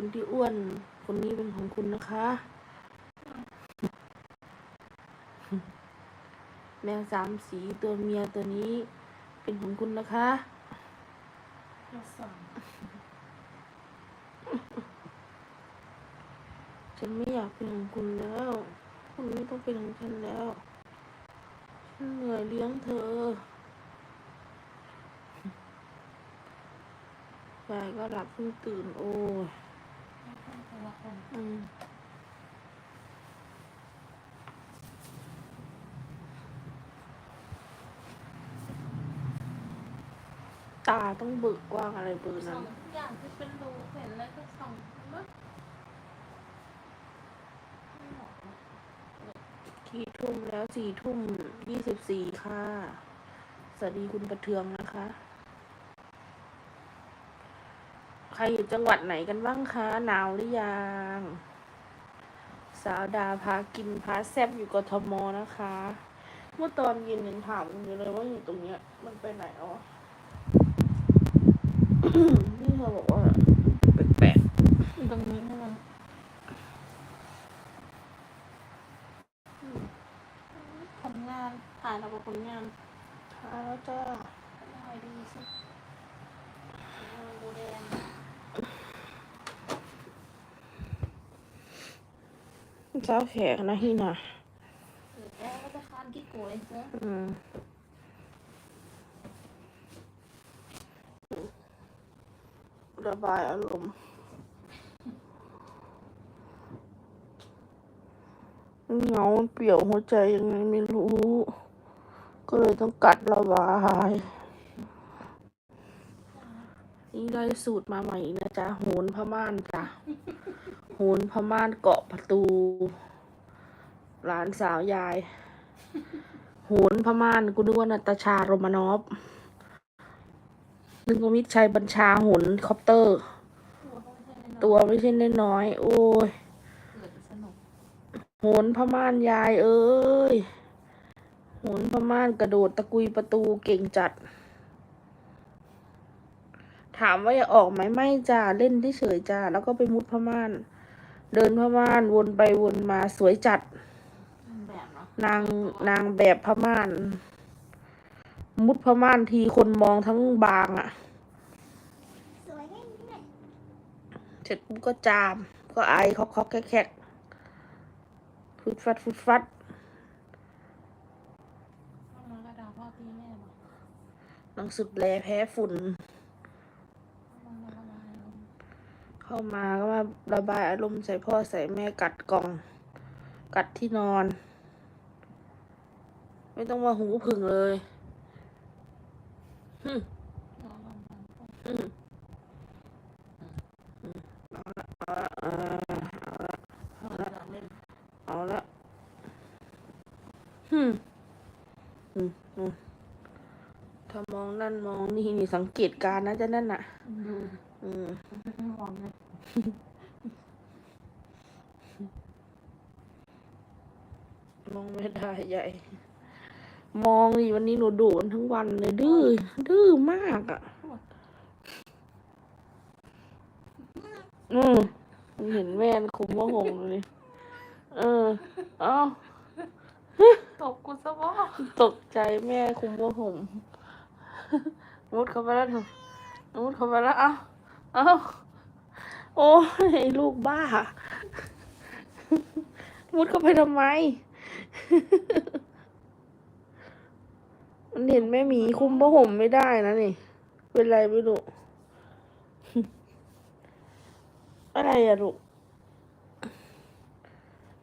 คนที่อ้วน คนนี้เป็นของคุณนะคะ แมวสามสีตัวเมียตัวนี้ เป็นของคุณนะคะฉันไม่อยากเป็นของคุณแล้ว คุณไม่ต้องเป็นของฉันแล้ว ฉันเหนื่อยเลี้ยงเธอยายก็หลับเพิ่งตื่นโอ้ย แต่ละคนอืมตาต้องเบิกกว้างอะไรเบอร์ส่นั้องนทุกอย่างที่เป็นรูเห็นอะไรก็ส่องเมื่อกี่ทุ่มแล้วสี่ทุ่มยี่สิบสี่ค่ะ สวัสดีคุณประเทืองนะคะ ใครอยู่จังหวัดไหนกันบ้างคะ หนาวหรือยัง สาวดาพากินพาแซบอยู่กทมนะคะ เมื่อตอนเย็นยังถามกันอยู่เลยว่าอยู่ตรงเนี้ย มันไปไหนอ๋อ นี่เธอบอกว่าแปลกตรงนี้ใช่ไหมผลงานถ่ายเรากับผลงานๆค่ะแล้วจ้าได้ดีสิบูแดง เจ้าแขกนะที่น่ะหรือแก้ก็จะคานกี่โกยเจ้าอืมระบายอารมณ์เหงาเปี่ยวหัวใจยังไงไม่รู้ ก็เลยต้องกัดระบายนี่ได้สูตรมาใหม่นะจ๊ะ โหนพม่านจ้ะ หนพม่านเกาะประตู หลานสาวยายโหนพม่านกูนึกว่านาตาชาโรมานอฟนึกว่ามิตรชัยบัญชาโหนคอปเตอร์ ตัวไม่ใช่น,น้อยๆโอ้ยเกิดสนุกโหนพม่านยายเอ้ยโหนพม่านกระโดดตะกุยประตูเก่งจัด ถามว่าอยากออกไหมไม่จ้าเล่นที่เฉยจ้าแล้วก็ไปมุดพม่าน เดินพม่านวนไปวนมาสวยจัด แบบเนาะนางนางแบบพม่าน มุดพม่านทีคนมองทั้งบางอะ่ะ สวยแค่นี้แหละเสร็จปุ๊บก็จาม ก็ไอเคอกๆแคกๆฟุดฟัดฟุดฟัดเข้ามากระดาษพ่อตีแม่บอก หนังสุดแลแพ้ฝุ่นมันระบายอารมณ์ เข้ามาก็มาระบายอารมณ์ใส่พ่อใส่แม่กัดกล่อง กัดที่นอน ไม่ต้องมาหูผึ่งเลยหึนอนนอนนอนอืมอืมเอาละเอาละเอาละเอาละเล่นเอาละฮึมอืมอืมถ้ามองนั่นมองนี่นี่สังเกตการณ์นะจ๊ะนั่นน่ะ อืมมองเลยมองไม่ได้ใหญ่ มองดิวันนี้หนูโดนทั้งวันเลยดื้อ ดื้อมากอะ อืมเห็นแม่นคุมว่าหงเลยเออ เอ้าตกกูซะว่าตกใจแม่คุมว่าห่มมุดเข้าไปแล้วเถอะมุดเข้าไปแล้ว เอ้าเอ้าโอ้ยลูกบ้า มุดเข้าไปทำไม มันเห็นแม่หมีคุมผ้าห่มไม่ได้นะนี่ เป็นไรไม่รู้ อะไรอะลูก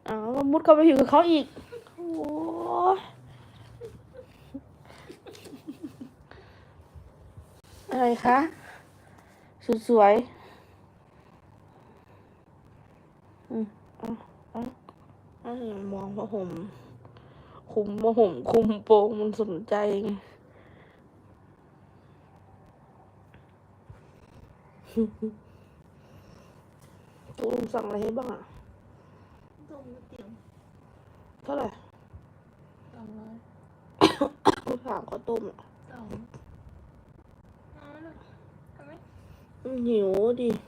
อ้าวมุดเข้าไปอยู่กับเขาอีก โอ้อะไรคะ สุดสวยอืมเอาเอาเอาอย่ามองผ้าห่มคุมผ้าห่มคุมโปงมันสนใจไงตัวลุงสั่งอะไรให้บ้างอะต้มก๋วยเตี๋ยวเท่าไหร่สองร้อยลูกสามข้าวต้มอะสอง เอ